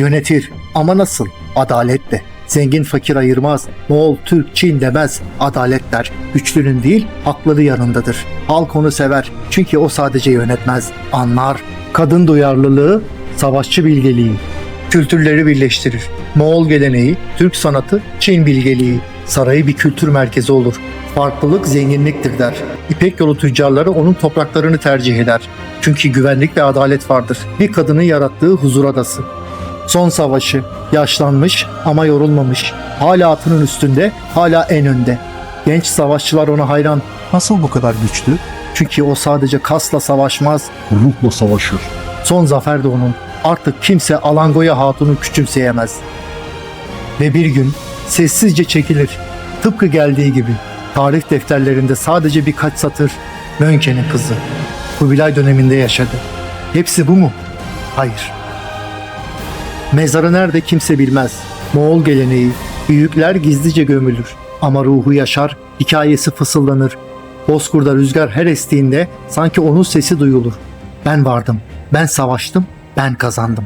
Yönetir ama nasıl? Adaletle. Zengin fakir ayırmaz. Moğol, Türk, Çin demez. Adalet der. Güçlünün değil, hakları yanındadır. Halk onu sever. Çünkü o sadece yönetmez. Anlar. Kadın duyarlılığı, savaşçı bilgeliği. Kültürleri birleştirir. Moğol geleneği, Türk sanatı, Çin bilgeliği. Sarayı bir kültür merkezi olur. Farklılık zenginliktir der. İpek yolu tüccarları onun topraklarını tercih eder. Çünkü güvenlik ve adalet vardır. Bir kadının yarattığı huzur adası. Son savaşı. Yaşlanmış ama yorulmamış. Hala atının üstünde, hala en önde. Genç savaşçılar ona hayran. Nasıl bu kadar güçlü? Çünkü o sadece kasla savaşmaz, Ruhla savaşır. Son zafer de onun. Artık kimse Alangoya Hatun'u küçümseyemez. Ve bir gün sessizce çekilir. Tıpkı geldiği gibi. Tarih defterlerinde sadece birkaç satır. Mönke'nin kızı. Kubilay döneminde yaşadı. Hepsi bu mu? Hayır. Mezarı nerede kimse bilmez. Moğol geleneği. Büyükler gizlice gömülür. Ama ruhu yaşar, hikayesi fısıldanır. Bozkur'da rüzgar her estiğinde sanki onun sesi duyulur. Ben vardım, ben savaştım, ben kazandım.